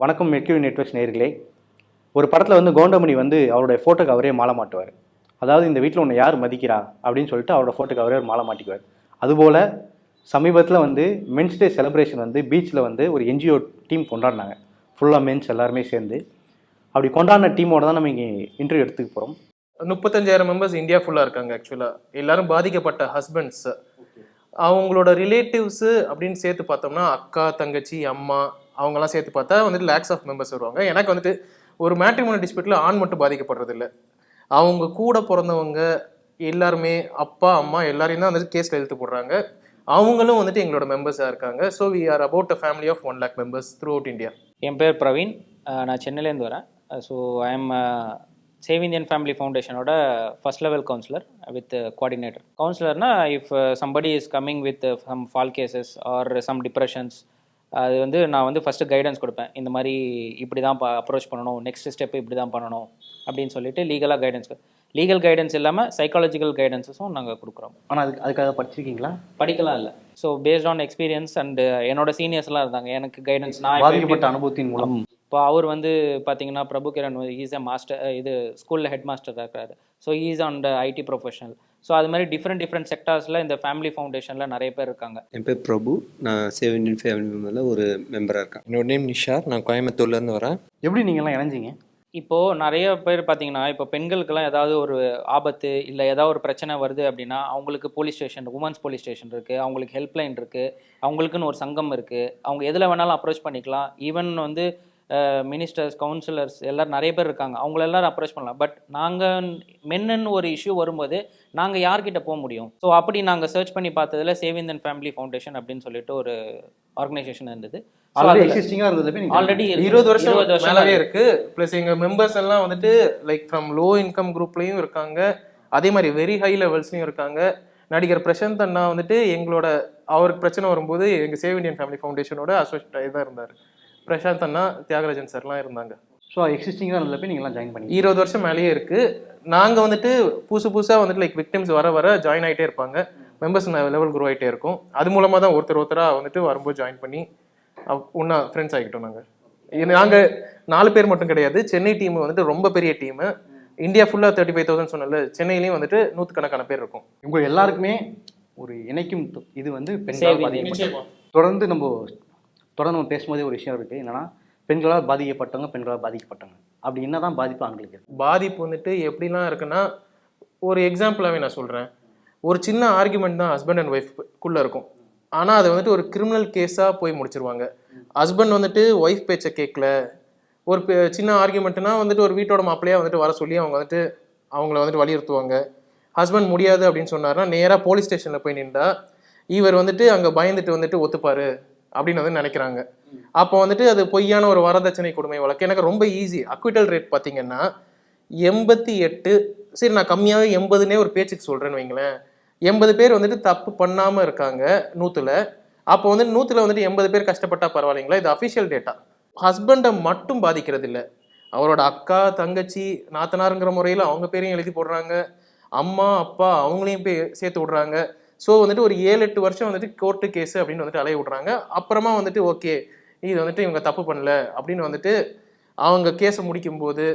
வணக்கம் மெக்யூ நெட்வொர்க்ஸ் நேர்களே ஒரு படத்தில் வந்து கோண்டமணி வந்து அவருடைய ஃபோட்டோக்கு அவரே மாலை மாட்டுவார். அதாவது இந்த வீட்டில் உன்னை யார் மதிக்கிறா? அப்படின்னு சொல்லிட்டு அவரோட ஃபோட்டோக்கு அவரே மாலை மாட்டிக்குவார். அதுபோல் சமீபத்தில் வந்து மென்ஸ் டே செலிப்ரேஷன் வந்து பீச்சில் வந்து ஒரு என்ஜிஓ டீம் கொண்டாடினாங்க. ஃபுல்லாக மென்ஸ் எல்லாருமே சேர்ந்து. அப்படி கொண்டாடின டீமோட தான் நம்ம இங்கே இன்டர்வியூ எடுத்துக்க போகிறோம் முப்பத்தஞ்சாயிரம் மெம்பர்ஸ் இந்தியா ஃபுல்லாக இருக்காங்க ஆக்சுவலாக எல்லாரும் பாதிக்கப்பட்ட ஹஸ்பண்ட்ஸ் அவங்களோட ரிலேட்டிவ்ஸு அப்படின்னு சேர்த்து பார்த்தோம்னா அக்கா தங்கச்சி அம்மா அவங்கெல்லாம் சேர்த்து பார்த்தா வந்துட்டு லேக்ஸ் ஆஃப் மெம்பர்ஸ் வருவாங்க. எனக்கு வந்துட்டு ஒரு மேட்ரிமோனி டிஸ்பியூட்டில் ஆண் மட்டும் பாதிக்கப்படுறதில்ல அவங்க கூட பிறந்தவங்க எல்லாருமே அப்பா அம்மா எல்லாரையும் தான் வந்துட்டு கேஸில் எழுத்து போடுறாங்க. அவங்களும் வந்துட்டு எங்களோட மெம்பர்ஸாக இருக்காங்க. So we are about a family of one lakh members throughout India என் பேர் பிரவீன். நான் சென்னையிலேருந்து வரேன். So I am save Indian family ஃபவுண்டேஷனோட first level counsellor with coordinator கவுன்சிலர்னா if somebody is coming with some false cases or some depressions அது வந்து நான் வந்து first guidance கொடுப்பேன். இந்த மாதிரி இப்படி தான் அப்ரோச் பண்ணணும். நெக்ஸ்ட் ஸ்டெப் இப்படி தான் பண்ணணும். அப்படின்னு சொல்லிட்டு லீகலாக கைடன்ஸ் லீகல் கைடன்ஸ் இல்லாமல் சைக்காலஜிக்கல் கைடன்ஸஸும் நாங்கள் கொடுக்குறோம். ஆனால் அதுக்கு அதுக்காக படிச்சிருக்கீங்களா? படிக்கலாம் இல்லை. So based on experience and என்னோட சீனியர்ஸ்லாம் இருந்தாங்க. எனக்கு கைடன்ஸ் நான் பாதிக்கப்பட்ட அனுபவத்தின் மூலம். இப்போ அவர் வந்து பார்த்தீங்கன்னா Prabhu Kiran is a master இது ஸ்கூலில் ஹெட் மாஸ்டராக இருக்காரு so is on the IT professional so அது மாதிரி டிஃப்ரெண்ட் டிஃப்ரெண்ட் செக்டார்ஸில் இந்த ஃபேமிலி ஃபவுண்டேஷனில் நிறைய பேர் இருக்காங்க. என் பேர் பிரபு. நான் சேவ் இண்டியன் ஃபேமிலி மெம்பரில் ஒரு மெம்பராக இருக்கேன். என்னோட நேம் நிஷார் நான் கோயம்புத்தூர்லேருந்து வரேன். எப்படி நீங்கள்லாம் இணைஞ்சிங்க? இப்போது நிறைய பேர் பார்த்தீங்கன்னா இப்போ பெண்களுக்கெல்லாம் ஏதாவது ஒரு ஆபத்து இல்லை ஏதாவது ஒரு பிரச்சனை வருது அப்படின்னா அவங்களுக்கு police station women's police station இருக்குது அவங்களுக்கு ஹெல்ப்லைன் இருக்குது அவங்களுக்குன்னு ஒரு சங்கம் இருக்குது அவங்க எதில் வேணாலும் அப்ரோச் பண்ணிக்கலாம். ஈவன் வந்து மினிஸ்டர்ஸ் கவுன்சிலர்ஸ் எல்லாரும் நிறைய பேர் இருக்காங்க. அவங்கள எல்லாரும் அப்ரோச் பண்ணலாம். பட் நாங்கள் மென்னு ஒரு இஷ்யூ வரும்போது நாங்கள் யார்கிட்ட போக முடியும்? ஸோ அப்படி நாங்கள் சர்ச் பண்ணி பார்த்ததுல சேவிந்தன் ஃபேமிலி ஃபவுண்டேஷன் அப்படின்னு சொல்லிட்டு ஒரு ஆர்கனைசேஷன் இருந்தது. ஆல்ரெடி இருபது வருஷம் மேலவே இருக்கு. ப்ளஸ் எங்க மெம்பர்ஸ் எல்லாம் வந்துட்டு லைக் ஃப்ரம் லோ இன்கம் குரூப்லயும் இருக்காங்க. அதே மாதிரி வெரி ஹை லெவல்ஸ்லயும் இருக்காங்க. நடிகர் பிரசாந்த் அண்ணா வந்துட்டு எங்களோட அவருக்கு பிரச்சனை வரும்போது எங்க சேவ் இந்தியன் ஃபேமிலி ஃபவுண்டேஷனோட அசோசியேட் தான் இருந்தார். பிரசாந்த் அண்ணா தியாகராஜன் சார்லாம் இருந்தாங்க. ஸோ எக்ஸிஸ்டிங்காக இருந்ததில் போய் நீங்கள்லாம் ஜாயின் பண்ணி இருபது வருஷம் மேலேயே இருக்கு. நாங்க வந்துட்டு புதுசு புதுசா வந்துட்டு லைக் விக்டிம்ஸ் வர வர ஜாயின் ஆயிட்டே இருப்பாங்க. மெம்பர்ஸ் லெவல் குரோ ஆயிட்டே இருக்கும். அது மூலமா தான் ஒருத்தர் ஒருத்தரா வந்துட்டு வரும்போது ஜாயின் பண்ணி ஒன்னா ஃப்ரெண்ட்ஸ் ஆகிட்டோம் நாங்க. இது நாங்க நாலு பேர் மட்டும் கிடையாது. சென்னை டீம் வந்துட்டு ரொம்ப பெரிய டீம் இந்தியா ஃபுல்லா தேர்ட்டி ஃபைவ் தௌசண்ட் சொன்னல சென்னையிலயும் வந்துட்டு நூற்றுக்கணக்கான பேர் இருக்கும். உங்க எல்லாருக்குமே ஒரு இணைக்கும் இது வந்து பாதிக்கப்பட்ட தொடர்ந்து நம்ம தொடர்ந்து நம்ம பேசும்போதே ஒரு விஷயம் இருக்கு. என்னன்னா பெண்களால் பாதிக்கப்பட்டவங்க பெண்களால் பாதிக்கப்பட்டவங்க. அப்படி என்னதான் பாதிப்பு ஆண்களுக்கு பாதிப்பு வந்துட்டு எப்படிலாம் இருக்குன்னா ஒரு எக்ஸாம்பிளாகவே நான் சொல்கிறேன் ஒரு சின்ன ஆர்குமெண்ட் தான் ஹஸ்பண்ட் அண்ட் ஒய்ஃப்குள்ளே இருக்கும். ஆனால் அதை வந்துட்டு ஒரு கிரிமினல் கேஸாக போய் முடிச்சிருவாங்க. ஹஸ்பண்ட் வந்துட்டு ஒய்ஃப் பேச்சை கேட்கல ஒரு பெ- சின்ன ஆர்குமெண்ட்னா வந்துட்டு ஒரு வீட்டோட மாப்பிள்ளையாக வந்துட்டு வர சொல்லி அவங்க வந்துட்டு அவங்கள வந்துட்டு வலியுறுத்துவாங்க. ஹஸ்பண்ட் முடியாது அப்படின்னு சொன்னார்னா நேராக போலீஸ் ஸ்டேஷனில் போய் நின்றா இவர் வந்துட்டு அங்கே பயந்துட்டு வந்துட்டு ஒத்துப்பாரு. அப்படின்னு வந்து நினைக்கிறாங்க. அப்போ வந்துட்டு அது பொய்யான ஒரு வரதட்சணை கொடுமை வழக்கு. எனக்கு ரொம்ப ஈஸி அக்விட்டல் ரேட் பார்த்தீங்கன்னா எண்பத்தி எட்டு சரி நான் கம்மியாகவே எண்பதுன்னே ஒரு பேச்சுக்கு சொல்கிறேன்னு வைங்களேன். எண்பது பேர் வந்துட்டு தப்பு பண்ணாமல் இருக்காங்க நூற்றுல அப்போ வந்து நூற்றுல வந்துட்டு எண்பது பேர் கஷ்டப்பட்டா பரவாயில்லைங்களா? இது அஃபிஷியல் டேட்டா ஹஸ்பண்டை மட்டும் பாதிக்கிறது இல்லை அவரோட அக்கா தங்கச்சி நாத்தனாருங்கிற முறையில் அவங்க பேரையும் எழுதி போடுறாங்க. அம்மா அப்பா அவங்களையும் போய் சேர்த்து விடுறாங்க. ஸோ வந்துட்டு ஒரு ஏழு எட்டு வருஷம் வந்துட்டு கோர்ட்டு கேஸ் அப்படின்னு வந்துட்டு அலைய விடுறாங்க. அப்புறமா வந்துட்டு ஓகே இது வந்துட்டு இவங்க தப்பு பண்ணல அப்படின்னு வந்துட்டு அவங்க கேஸை முடிக்கும்போது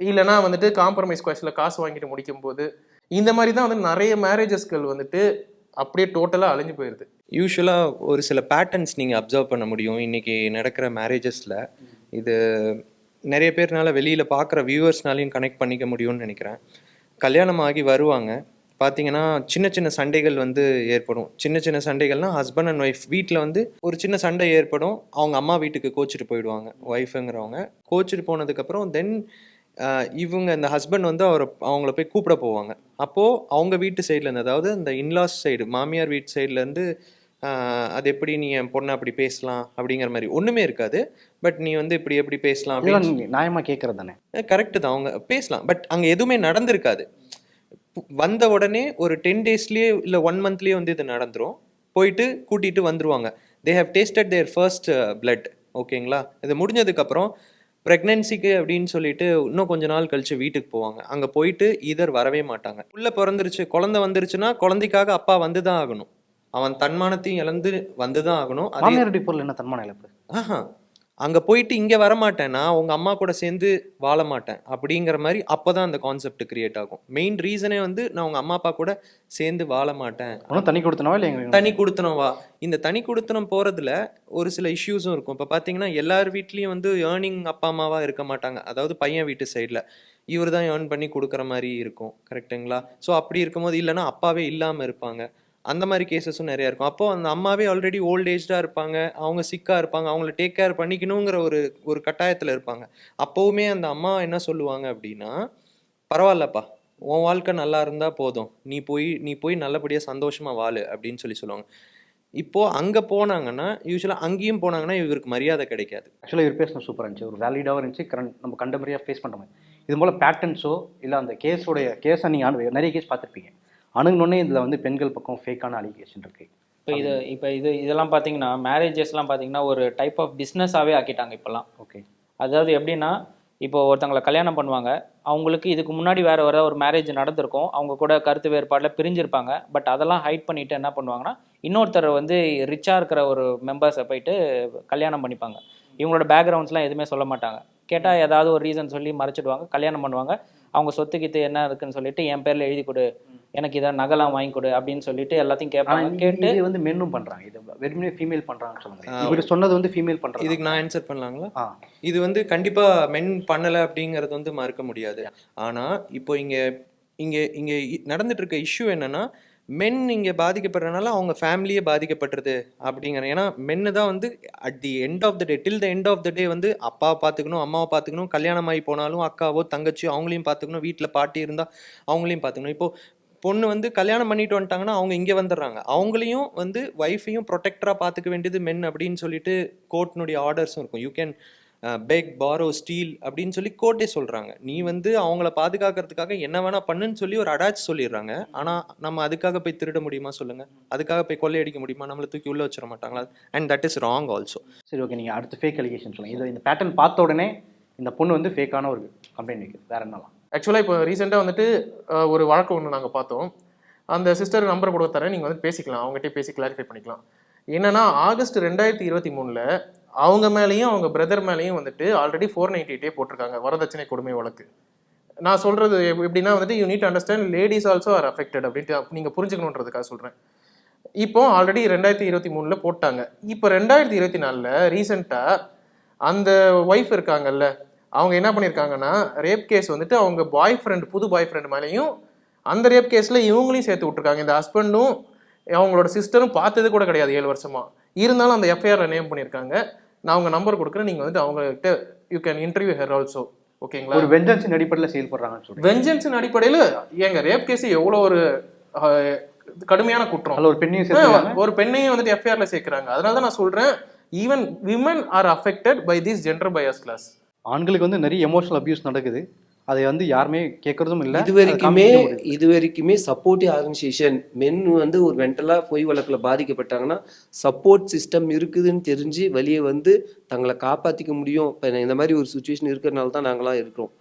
இல்லைன்னா வந்துட்டு காம்ப்ரமைஸ் கொஸ்டில் காசு வாங்கிட்டு முடிக்கும்போது இந்த மாதிரி தான் வந்து நிறைய மேரேஜஸ்கள் வந்துட்டு அப்படியே டோட்டலாக அழிஞ்சு போயிடுது யூஸ்வலாக ஒரு சில பேட்டர்ன்ஸ் நீங்கள் அப்சர்வ் பண்ண முடியும். இன்றைக்கி நடக்கிற மேரேஜஸில் இது நிறைய பேர்னால வெளியில் பார்க்குற வியூவர்ஸ்னாலையும் கனெக்ட் பண்ணிக்க முடியும்னு நினைக்கிறேன். கல்யாணம் ஆகி வருவாங்க. பார்த்தீங்கன்னா சின்ன சின்ன சண்டைகள் வந்து ஏற்படும். சின்ன சின்ன சண்டைகள்னா ஹஸ்பண்ட் அண்ட் ஒய்ஃப் வீட்டில் வந்து ஒரு சின்ன சண்டை ஏற்படும். அவங்க அம்மா வீட்டுக்கு கோச்சிட்டு போயிடுவாங்க ஒய்ஃபுங்கிறவங்க கோச்சிட்டு போனதுக்கப்புறம் தென் இவங்க இந்த ஹஸ்பண்ட் வந்து அவரை அவங்கள போய் கூப்பிட போவாங்க. அப்போது அவங்க வீட்டு சைட்லேருந்து அதாவது இந்த இன்லாஸ் சைடு மாமியார் வீட்டு சைட்லேருந்து அது எப்படி நீ என் பொண்ணை அப்படி பேசலாம்? அப்படிங்கிற மாதிரி. ஒன்றுமே இருக்காது. பட் நீ வந்து இப்படி எப்படி பேசலாம் அப்படின்னு இதெல்லாம் நீங்க நியாயமா கேட்கறது தானே? கரெக்டு தான். அவங்க பேசலாம். பட் அங்கே எதுவுமே நடந்திருக்காது. வந்த உடனே ஒரு டென் டேஸ்லேயே இல்லை ஒன் மந்த்லேயே வந்து இது நடந்துரும். போயிட்டு கூட்டிட்டு வந்துருவாங்க. They have tasted their first blood ஓகேங்களா? இது முடிஞ்சதுக்கப்புறம் ப்ரெக்னென்சிக்கு அப்படின்னு சொல்லிட்டு இன்னும் கொஞ்ச நாள் கழிச்சு வீட்டுக்கு போவாங்க. அங்கே போயிட்டு இதர் வரவே மாட்டாங்க. உள்ள பிறந்துருச்சு குழந்தை வந்துருச்சுன்னா குழந்தைக்காக அப்பா வந்து தான் ஆகணும். அவன் தன்மானத்தையும் இழந்து வந்து தான் ஆகணும். அதே மாமியார் பொருள் என்ன தன்மான இழப்பு? ஆஹா. அங்கே போயிட்டு இங்கே வரமாட்டேன் நான் உங்கள் அம்மா கூட சேர்ந்து வாழ மாட்டேன் அப்படிங்கிற மாதிரி அப்போ தான் அந்த கான்செப்ட் கிரியேட் ஆகும். மெயின் ரீசனே வந்து நான் உங்கள் அம்மா அப்பா கூட சேர்ந்து வாழ மாட்டேன் தண்ணி கொடுத்தனவா இல்லை தனி குடுத்தனம் வா. இந்த தனி குடுத்தனம் போறதுல ஒரு சில இஷ்யூஸும் இருக்கும். இப்போ பார்த்தீங்கன்னா எல்லார் வீட்லேயும் வந்து ஏர்னிங் அப்பா அம்மாவா இருக்க மாட்டாங்க. அதாவது பையன் வீட்டு சைடில் இவர் தான் ஏர்ன் பண்ணி கொடுக்குற மாதிரி இருக்கும். கரெக்ட்டுங்களா ஸோ அப்படி இருக்கும்போது இல்லைன்னா அப்பாவே இல்லாமல் இருப்பாங்க. அந்த மாதிரி கேசஸும் நிறைய இருக்கும். அப்போ அந்த அம்மாவே ஆல்ரெடி ஓல்ட் ஏஜ்டாக இருப்பாங்க. அவங்க சிக்காக இருப்பாங்க. அவங்கள டேக் கேர் பண்ணிக்கணுங்கிற ஒரு ஒரு கட்டாயத்தில் இருப்பாங்க. அப்போவுமே அந்த அம்மா என்ன சொல்லுவாங்க அப்படின்னா பரவாயில்லப்பா உன் வாழ்க்கை நல்லா இருந்தால் போதும். நீ போய் நீ போய் நல்லபடியாக சந்தோஷமாக வாழு அப்படின்னு சொல்லி சொல்லுவாங்க. இப்போது அங்கே போனாங்கன்னா யூஸ்வலாக அங்கேயும் போனாங்கன்னா இவருக்கு மரியாதை கிடைக்காது. ஆக்சுவலாக இவர் பேசின சூப்பராக இருந்துச்சு. ஒரு வேலிடாகவும் இருந்துச்சு. கரண்ட் நம்ம கண்டமரியாக ஃபேஸ் பண்ணுற மாதிரி. இது போல் பேட்டர்ன்ஸோ இல்லை அந்த கேஸோடைய கேஸை நீங்கள் நிறைய கேஸ் பார்த்துருப்பீங்க. அணுகுனோடனே இதில் வந்து பெண்கள் பக்கம் ஃபேக்கான அலிகேஷன் இருக்குது இப்போ இது இப்போ இது இதெல்லாம் பார்த்தீங்கன்னா மேரேஜஸ்லாம் பார்த்தீங்கன்னா ஒரு டைப் ஆஃப் பிஸ்னஸாகவே ஆக்கிட்டாங்க இப்போல்லாம். ஓகே அதாவது எப்படின்னா இப்போ ஒருத்தங்களை கல்யாணம் பண்ணுவாங்க. அவங்களுக்கு இதுக்கு முன்னாடி வேற வேற ஒரு மேரேஜ் நடந்திருக்கும். அவங்க கூட கருத்து வேறுபாடில் பிரிஞ்சிருப்பாங்க. பட் அதெல்லாம் ஹைட் பண்ணிட்டு என்ன பண்ணுவாங்கன்னா இன்னொருத்தர் வந்து ரிச்சாக இருக்கிற ஒரு மெம்பர்ஸை போயிட்டு கல்யாணம் பண்ணிப்பாங்க. இவங்களோட பேக்ரவுண்ட்ஸ்லாம் எதுவுமே சொல்ல மாட்டாங்க. கேட்டால் ஏதாவது ஒரு ரீசன் சொல்லி மறைச்சிடுவாங்க கல்யாணம் பண்ணுவாங்க. அவங்க சொத்து கித்து என்ன இருக்குன்னு சொல்லிட்டு என் பேரில் எழுதி கொடு. எனக்கு இதை நகைலாம் வாங்கி கொடு அப்படின்னு சொல்லிட்டு எல்லாத்தையும் கேட்பாங்க. கேட்டு இது வந்து மென்னும் பண்ணுறாங்க இது வெறுமனே ஃபீமேல் பண்ணுறாங்கன்னு சொல்லுங்க. இவர் சொன்னது வந்து ஃபீமேல் பண்ணுறாங்க இதுக்கு நான் ஆன்சர் பண்ணலாங்களா? இது வந்து கண்டிப்பாக மென் பண்ணலை அப்படிங்கிறது வந்து மறுக்க முடியாது. ஆனால் இப்போ இங்கே இங்கே இங்கே நடந்துட்டு இருக்க இஷ்யூ என்னன்னா மென் இங்கே பாதிக்கப்படுறதுனால அவங்க ஃபேமிலியே பாதிக்கப்படுறது அப்படிங்கிற ஏன்னா மென்னு தான் வந்து at the end of the day till the end of the day வந்து அப்பாவை பார்த்துக்கணும் அம்மாவை பார்த்துக்கணும் கல்யாணம் ஆகி போனாலும் அக்காவோ தங்கச்சியோ அவங்களையும் பார்த்துக்கணும் வீட்டில் பாட்டி இருந்தால் அவங்களையும் பார்த்துக்கணும். இப்போ பொண்ணு வந்து கல்யாணம் பண்ணிட்டு வந்துட்டாங்கன்னா அவங்க இங்கே வந்துடுறாங்க. அவங்களையும் வந்து ஒய்ஃபையும் ப்ரொடெக்டராக பார்த்துக்க வேண்டியது மென் அப்படின்னு சொல்லிட்டு கோர்ட்னுடைய ஆர்டர்ஸும் இருக்கும். You can beg borrow steal அப்படின்னு சொல்லி கோர்ட்டே சொல்கிறாங்க நீ வந்து அவங்கள பாதுகாக்கிறதுக்காக என்ன வேணா பண்ணுன்னு சொல்லி ஒரு அடாச் சொல்லிடுறாங்க. ஆனால் நம்ம அதுக்காக போய் திருட முடியுமா சொல்லுங்கள் அதுக்காக போய் கொள்ளையடிக்க முடியுமா? நம்மளை தூக்கி உள்ளே வச்சிட மாட்டாங்களா? And that is wrong also சரி ஓகே நீங்கள் அடுத்து ஃபேக் அலிகேஷன் சொல்லுங்கள் இது இந்த பேட்டர்ன் பார்த்த உடனே இந்த பொண்ணு வந்து ஃபேக்கான ஒரு கம்ப்ளைண்ட் வைக்குது. வேற என்னலாம்? ஆக்சுவலாக இப்போ ரீசெண்டாக வந்துட்டு ஒரு வழக்கு ஒன்று நாங்கள் பார்த்தோம். அந்த சிஸ்டர் நம்பர் கூட தரேன் நீங்கள் வந்து பேசிக்கலாம். அவங்ககிட்ட பேசி கிளாரிஃபை பண்ணிக்கலாம். என்னன்னா ஆகஸ்ட் ரெண்டாயிரத்தி இருபத்தி மூணில் அவங்க மேலேயும் அவங்க பிரதர் மேலேயும் வந்துட்டு ஆல்ரெடி ஃபோர் நைன்டி எயிட்டே போட்டிருக்காங்க வரதட்சணை கொடுமை வழக்கு. நான் சொல்கிறது எப்படின்னா வந்துட்டு you need understand ladies also are affected அப்படின்ட்டு நீங்கள் புரிஞ்சுக்கணுன்றதுக்காக சொல்கிறேன் இப்போ ஆல்ரெடி ரெண்டாயிரத்தி இருபத்தி மூணில் போட்டாங்க. இப்போ ரெண்டாயிரத்தி இருபத்தி நாலில் ரீசெண்டாக அந்த ஒய்ஃப் இருக்காங்கல்ல அவங்க என்ன பண்ணியிருக்காங்கன்னா ரேப் கேஸ் வந்துட்டு அவங்க பாய் ஃப்ரெண்ட் புது பாய் ஃப்ரெண்ட் மேலேயும் அந்த ரேப் கேஸில் இவங்களையும் சேர்த்து விட்ருக்காங்க இந்த ஹஸ்பண்டும் அவங்களோட சிஸ்டரும் பார்த்தது கூட கிடையாது ஏழு வருஷமாக இருந்தாலும் அந்த எஃப்ஐஆர்ல நேம் பண்ணியிருக்காங்க நான் அவங்க நம்பர் கொடுக்குறேன். நீங்கள் வந்துட்டு அவங்ககிட்ட you can interview her also ஓகேங்களா? ஒரு வெஞ்சன்ஸின் அடிப்படையில் செயல்படுறாங்கன்னு சொல்றீங்க. வெஞ்சன்ஸின் அடிப்படையில் எங்க ரேப் கேஸ் எவ்வளோ ஒரு கடுமையான குற்றம். ஒரு பெண்ணையும் ஒரு பெண்ணையும் வந்துட்டு எஃப்ஐஆர்ல சேர்க்கிறாங்க. அதனால தான் நான் சொல்றேன் even women are affected by this gender bias class ஆண்களுக்கு வந்து நிறைய எமோஷனல் அபியூஸ் நடக்குது. அதை வந்து யாருமே கேட்கறதும் இல்லை. இது வரைக்குமே இது வரைக்குமே சப்போர்ட்டிவ் ஆர்கனைசேஷன் மென் வந்து ஒரு மென்டலாக பொய் வழக்கில் பாதிக்கப்பட்டாங்கன்னா சப்போர்ட் சிஸ்டம் இருக்குதுன்னு தெரிஞ்சு வெளியே வந்து தங்களை காப்பாற்றிக்க முடியும். இப்போ இந்த மாதிரி ஒரு சுச்சுவேஷன் இருக்கிறனால தான் நாங்களாம் இருக்கிறோம்.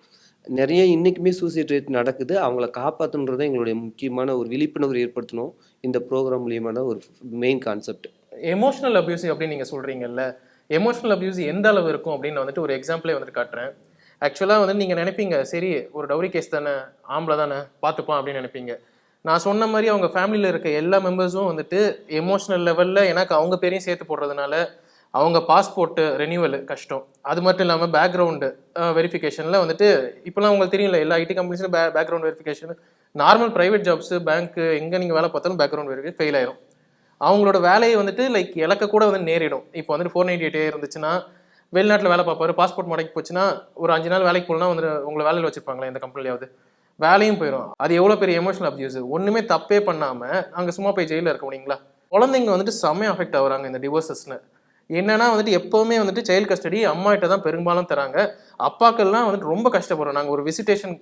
நிறைய இன்னைக்குமே சூசைட் ரேட் நடக்குது. அவங்கள காப்பாற்றணுன்றதை எங்களுடைய முக்கியமான ஒரு விழிப்புணர்வு ஏற்படுத்தணும். இந்த ப்ரோக்ராம் மூலியமான ஒரு மெயின் கான்செப்ட் எமோஷனல் அபியூஸ் அப்படின்னு நீங்க சொல்றீங்கல்ல எமோஷனல் அபியூஸ் எந்த அளவு இருக்கும் அப்படின்னு வந்துட்டு ஒரு எக்ஸாம்பிளே வந்துட்டு காட்டுறேன். ஆக்சுவலாக வந்து நீங்கள் நினைப்பீங்க சரி ஒரு டவுரி கேஸ் தானே ஆம்பளை தானே பார்த்துப்பான் அப்படின்னு நினைப்பீங்க. நான் சொன்ன மாதிரி அவங்க ஃபேமிலியில் இருக்க எல்லா மெம்பர்ஸும் வந்துட்டு எமோஷனல் லெவலில் எனக்கு அவங்க பேரையும் சேர்த்து போடுறதுனால அவங்க பாஸ்போர்ட்டு ரெனியூவல் கஷ்டம். அது மட்டும் இல்லாமல் பேக்ரவுண்டு வெரிஃபிகேஷனில் வந்துட்டு இப்போலாம் உங்களுக்கு தெரியல எல்லா ஐடி கம்பெனிஸும் பே background verification normal private jobs பேங்க்கு எங்கே நீங்கள் வேலை பார்த்தாலும் பேக்ரவுண்ட் வெரிஃபிகேஷன் ஃபெயில் ஆயிரும். அவங்களோட வேலையை வந்துட்டு லைக் இலக்க கூட வந்து நேரிடும். இப்போ வந்துட்டு ஃபோர் நைன்டி எயிட் இருந்துச்சுன்னா வெளிநாட்டில் வேலை பார்ப்பாரு. பாஸ்போர்ட் முடக்கி போச்சுன்னா ஒரு அஞ்சு நாள் வேலைக்கு போகலாம் வந்து உங்களை வேலையில் வச்சிருப்பாங்களே இந்த கம்பெனிலையாவது வேலையும் போயிடும் அது எவ்வளோ பெரிய எமோஷனல் அப்யூஸ் ஒன்றுமே தப்பே பண்ணாமல் அங்கே சும்மா போய் ஜெயிலில் இருக்க முடியுங்களா? குழந்தைங்க வந்துட்டு செம்மையாக அஃபெக்ட் ஆகுறாங்க இந்த டிவோர்ஸஸ்னு என்னன்னா வந்துட்டு எப்போவுமே வந்துட்டு சைல்டு கஸ்டடி அம்மா கிட்ட தான் பெரும்பாலும் தராங்க. அப்பாக்கள்லாம் வந்துட்டு ரொம்ப கஷ்டப்படுறோம். நாங்கள் ஒரு விசிட்டேஷன்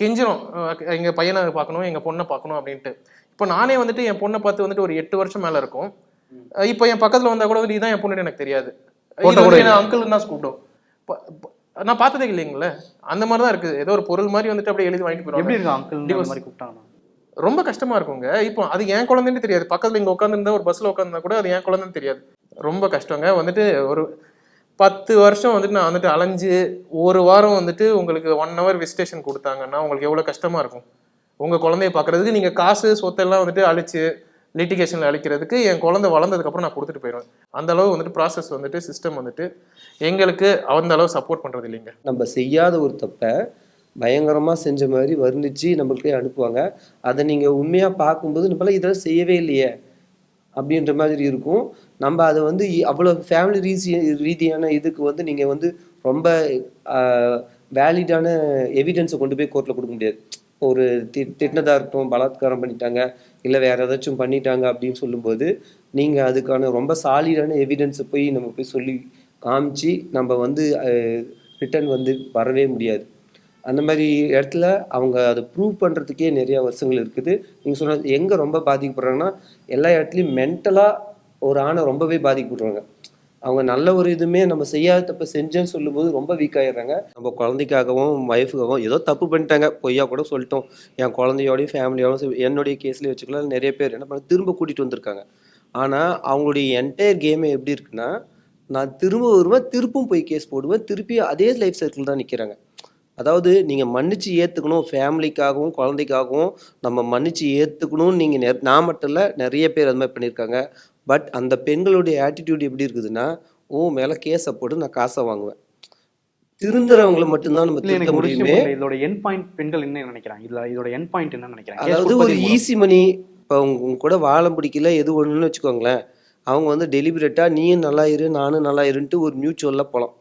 கெஞ்சிரும் அஹ் எங்க பையனை பார்க்கணும் எங்க பொண்ணை பார்க்கணும் அப்படின்ட்டு. இப்போ நானே வந்துட்டு என் பொண்ணை பார்த்து வந்துட்டு ஒரு எட்டு வருஷம் மேல இருக்கும். இப்போ என் பக்கத்துல வந்தா கூட வந்து இதான் என் பொண்ணு எனக்கு தெரியாது. அங்கிள் தான் கூப்பிடும் ப- நான் பார்த்ததே இல்லைங்களே? அந்த மாதிரி தான் இருக்குது. ஏதோ ஒரு பொருள் மாதிரி வந்துட்டு அப்படியே எழுதி வாங்கிட்டு எப்படி போயிடுவாங்க இருக்கு அங்கிள். மாதிரி கூப்பிட்டாங்கன்னா? ரொம்ப கஷ்டமா இருக்குங்க. இப்போ அது என் குழந்தைன்னு தெரியாது. பக்கத்துல இங்க உட்காந்துருந்தா ஒரு பஸ்ல உட்காந்துருந்தா கூட அது என் குழந்தைன்னு தெரியாது. ரொம்ப கஷ்டங்க. வந்துட்டு ஒரு பத்து வருஷம் வந்துட்டு நான் வந்துட்டு அலைஞ்சு ஒரு வாரம் வந்துட்டு உங்களுக்கு ஒன் ஹவர் விசிட்டேஷன் கொடுத்தாங்கன்னா உங்களுக்கு எவ்வளோ கஷ்டமா இருக்கும்? உங்க குழந்தைய பார்க்கறதுக்கு நீங்க காசு சொத்தெல்லாம் வந்துட்டு அழிச்சு லிட்டிகேஷனில் அழிக்கிறதுக்கு என் குழந்தை வளர்ந்ததுக்கப்புறம் நான் கொடுத்துட்டு போயிடுவேன். அந்த அளவு வந்துட்டு ப்ராசஸ் வந்துட்டு சிஸ்டம் வந்துட்டு எங்களுக்கு அந்த அளவு சப்போர்ட் பண்ணுறது இல்லைங்க. நம்ம செய்யாத ஒரு தப்பை பயங்கரமாக செஞ்ச மாதிரி வர்ணித்து நம்மளுக்கு அனுப்புவாங்க. அதை நீங்கள் உண்மையாக பார்க்கும்போது நம்மளால் இதெல்லாம் செய்யவே இல்லையே அப்படின்ற மாதிரி இருக்கும். நம்ம அதை வந்து அவ்வளோ ஃபேமிலி ரீசி ரீதியான இதுக்கு வந்து நீங்கள் வந்து ரொம்ப வேலிடான எவிடன்ஸை கொண்டு போய் கோர்ட்டில் கொடுக்க முடியாது. ஒரு தி திட்டினதாக இருக்கட்டும் பலாத்காரம் பண்ணிட்டாங்க இல்லை வேறு ஏதாச்சும் பண்ணிட்டாங்க அப்படின்னு சொல்லும்போது நீங்கள் அதுக்கான ரொம்ப சாலிடான எவிடன்ஸை போய் நம்ம போய் சொல்லி காமிச்சு நம்ம வந்து ரிட்டர்ன் வந்து வரவே முடியாது. அந்த மாதிரி இடத்துல அவங்க அதை ப்ரூவ் பண்ணுறதுக்கே நிறையா வருஷங்கள் இருக்குது. நீங்கள் சொன்ன எங்கே ரொம்ப பாதிக்கப்படுறாங்கன்னா எல்லா இடத்துலையும் மென்டலாக ஒரு ஆணை ரொம்பவே பாதிக்கப்படுறாங்க. அவங்க நல்ல ஒரு இதுவுமே நம்ம செய்யாத தப்ப செஞ்சேன்னு சொல்லும்போது ரொம்ப வீக் ஆயிடுறாங்க. நம்ம குழந்தைக்காகவும் ஒய்ஃபுக்காகவும் ஏதோ தப்பு பண்ணிட்டாங்க. பொய்யா கூட சொல்லிட்டோம். என் குழந்தையோடையும் ஃபேமிலியோடய என்னுடைய கேஸ்லேயே வச்சுக்கலாம் நிறைய பேர் என்ன பண்ண திரும்ப கூட்டிகிட்டு வந்திருக்காங்க. ஆனால் அவங்களுடைய என்டையர் கேமே எப்படி இருக்குன்னா நான் திரும்ப வருவேன் திருப்பும் போய் கேஸ் போடுவேன் திருப்பி அதே லைஃப் சர்க்கிள் தான் நிற்கிறாங்க அதாவது நீங்கள் மன்னிச்சு ஏற்றுக்கணும் ஃபேமிலிக்காகவும் குழந்தைக்காகவும் நம்ம மன்னிச்சு ஏற்றுக்கணும்னு நீங்கள் நான் மட்டும் இல்லை நிறைய பேர் அது மாதிரி பண்ணியிருக்காங்க. பட் அந்த பெண்களுடைய ஆட்டிடியூட் எப்படி இருக்குதுன்னா ஓ மேலே கேஸை போட்டு நான் காசை வாங்குவேன். திருந்துறவங்கள மட்டும்தான் நம்ம திருத்த முடியுமே. இதோட என் பாயிண்ட் பெண்கள் என்ன நினைக்கிறாங்க? இதுல இதோட என் பாயிண்ட் என்ன நினைக்கிறாங்க? அதாவது ஒரு. ஈஸி மணி இப்போ உங்க கூட வாழ பிடிக்கல எது ஒன்றுன்னு வச்சுக்கோங்களேன். அவங்க வந்து டெலிபரேட்டாக நீயும் நல்லா இரு நானும் நல்லா இருன்ட்டு ஒரு மியூச்சுவலாக போகலாம்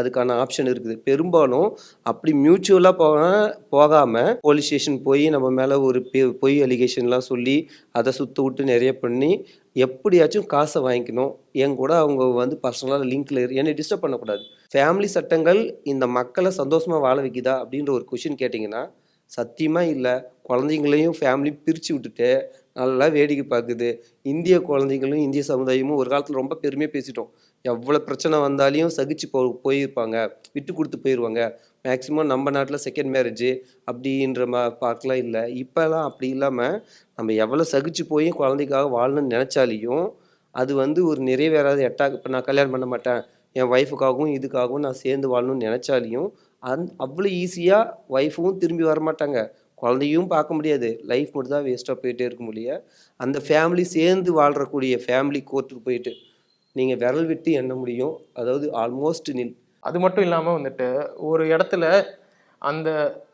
அதுக்கான ஆப்ஷன் இருக்குது. பெரும்பாலும் அப்படி மியூச்சுவலாக போக போகாமல் போலீஸ் ஸ்டேஷன் போய் நம்ம மேலே ஒரு பெ- பொய் அலிகேஷன்லாம் சொல்லி அதை சுத்த விட்டு நிறைய பண்ணி எப்படியாச்சும் காசை வாங்கிக்கணும். என் கூட அவங்க வந்து பர்சனலாக லிங்க்ல இரு என்னை டிஸ்டர்ப் பண்ணக்கூடாது. ஃபேமிலி சட்டங்கள் இந்த மக்களை சந்தோஷமாக வாழ வைக்குதா அப்படின்ற ஒரு கொஷின் கேட்டிங்கன்னா சத்தியமாக இல்லை. குழந்தைங்களையும் ஃபேமிலியும் பிரித்து விட்டுட்டு நல்லா வேடிக்கை பார்க்குது. இந்திய குழந்தைகளும் இந்திய சமுதாயமும் ஒரு காலத்தில் ரொம்ப பெருமையாக பேசிட்டோம். எவ்வளோ பிரச்சனை வந்தாலையும் சகிச்சு போ போயிருப்பாங்க. விட்டு கொடுத்து போயிடுவாங்க மேக்ஸிமம் நம்ம நாட்டில் செகண்ட் மேரேஜ் அப்படின்ற மா பார்க்கலாம் இல்லை. இப்போலாம் அப்படி இல்லாமல் நம்ம எவ்வளோ சகிச்சு போய் குழந்தைக்காக வாழணும்னு நினச்சாலையும் அது வந்து ஒரு நிறைவேறாத எட்டா இப்போ நான் கல்யாணம் பண்ண மாட்டேன். என் ஒய்ஃபுக்காகவும் இதுக்காகவும் நான் சேர்ந்து வாழணும்னு நினச்சாலையும் அந் அவ்வளோ ஈஸியாக ஒய்ஃபும் திரும்பி வர மாட்டாங்க குழந்தையும் பார்க்க முடியாது. லைஃப் மட்டும் தான் வேஸ்ட்டாக போயிட்டே இருக்க முடிய அந்த ஃபேமிலி சேர்ந்து வாழ்கிறக்கூடிய ஃபேமிலி கோர்ட்டுக்கு போயிட்டு நீங்கள் விரல் விட்டு எண்ண முடியும். அதாவது ஆல்மோஸ்ட் நில் அது மட்டும் இல்லாமல் வந்துட்டு ஒரு இடத்துல அந்த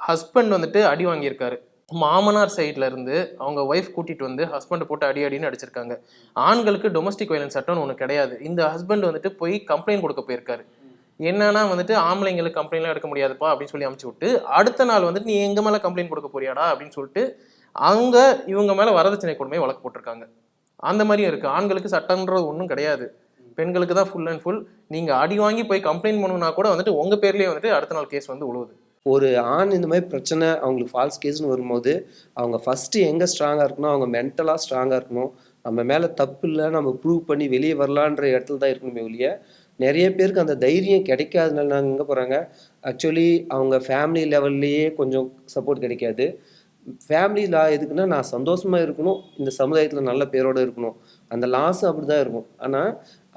ஹஸ்பண்ட் வந்துட்டு அடி வாங்கியிருக்காரு. மாமனார் சைட்ல இருந்து அவங்க ஒய்ஃப் கூட்டிட்டு வந்து ஹஸ்பண்டை போட்டு அடி அடின்னு அடிச்சிருக்காங்க. ஆண்களுக்கு டொமஸ்டிக் வயலன்ஸ் சட்டம்னு ஒன்று கிடையாது. இந்த ஹஸ்பண்ட் வந்துட்டு போய் கம்ப்ளைண்ட் கொடுக்க போயிருக்காரு. என்னன்னா வந்துட்டு ஆம்பளைங்களுக்கு கம்ப்ளைண்ட்லாம் எடுக்க முடியாதுப்பா அப்படின்னு சொல்லி அமுச்சு விட்டு அடுத்த நாள் வந்துட்டு நீ எங்க மேலே கம்ப்ளைண்ட் கொடுக்க போறியாடா அப்படின்னு சொல்லிட்டு அவங்க இவங்க மேலே வரதட்சணை கொடுமை வழக்கு போட்டிருக்காங்க. அந்த மாதிரியும் இருக்கு. ஆண்களுக்கு சட்டம்ன்றது ஒன்றும் கிடையாது. பெண்களுக்கு தான் ஃபுல் அண்ட் ஃபுல் நீங்க அடி வாங்கி போய் கம்ப்ளைண்ட் பண்ணுனா கூட வந்துட்டு உங்க பேர்லயே வந்துட்டு அடுத்த நாள் கேஸ் வந்து உழுவுது. ஒரு ஆண் இந்த மாதிரி பிரச்சனை அவங்களுக்கு ஃபால்ஸ் கேஸ்னு வரும்போது அவங்க ஃபஸ்ட்டு எங்கே ஸ்ட்ராங்காக இருக்கணும் அவங்க மென்டலாக ஸ்ட்ராங்காக இருக்கணும் நம்ம மேலே தப்பு இல்லை நம்ம ப்ரூவ் பண்ணி வெளியே வரலான்ற இடத்துல தான் இருக்கணுமே ஒழிய நிறைய பேருக்கு அந்த தைரியம் கிடைக்காதனால நாங்கள் எங்கே போகிறாங்க ஆக்சுவலி அவங்க ஃபேமிலி லெவல்லையே கொஞ்சம் சப்போர்ட் கிடைக்காது. ஃபேமிலி லா எதுக்குன்னா நான் சந்தோஷமாக இருக்கணும். இந்த சமுதாயத்தில் நல்ல பேரோட இருக்கணும். அந்த லாஸ் அப்படி தான் இருக்கும். ஆனால்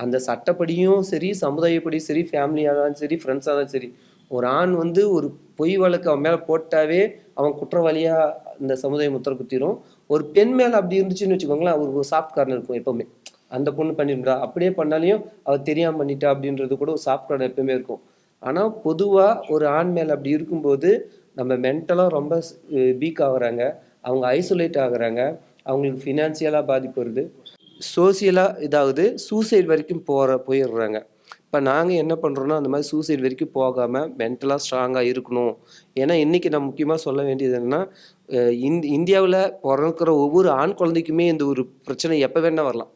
அந்த சட்டப்படியும் சரி சமுதாயப்படியும் சரி ஃபேமிலியாக தான் சரி ஃப்ரெண்ட்ஸாக தான் சரி ஒரு ஆண் வந்து ஒரு பொய் வழக்கு அவன் மேலே போட்டாவே அவன் குற்றவாளியாக இந்த சமுதாயம் முத்திர குத்திரும். ஒரு பெண் மேலே அப்படி இருந்துச்சுன்னு வச்சுக்கோங்களேன் அவருக்கு ஒரு சாஃப்ட் கார்னர் இருக்கும் எப்போவுமே. அந்த பொண்ணு பண்ணிருந்தா அப்படியே பண்ணாலையும் அவள் தெரியாமல் பண்ணிட்டா அப்படின்றது கூட ஒரு சாஃப்ட்வேர் எப்பவுமே இருக்கும். ஆனால் பொதுவாக ஒரு ஆண் மேலே அப்படி இருக்கும்போது நம்ம மென்டலாக ரொம்ப வீக் ஆகுறாங்க. அவங்க ஐசோலேட் ஆகுறாங்க. அவங்களுக்கு ஃபினான்சியலாக பாதிப்பு வருது. சோசியலாக இதாகுது. சூசைட் வரைக்கும் போகிற போயிடுறாங்க. இப்போ நாங்கள் என்ன பண்ணுறோன்னா அந்த மாதிரி சூசைட் வரைக்கும் போகாமல் மென்டலாக ஸ்ட்ராங்காக இருக்கணும். ஏன்னா இன்றைக்கி நான் முக்கியமாக சொல்ல வேண்டியது என்னென்னா இந் இந்தியாவில் பிறக்கிற ஒவ்வொரு ஆண் குழந்தைக்குமே இந்த ஒரு பிரச்சனை எப்போ வேணால் வரலாம்.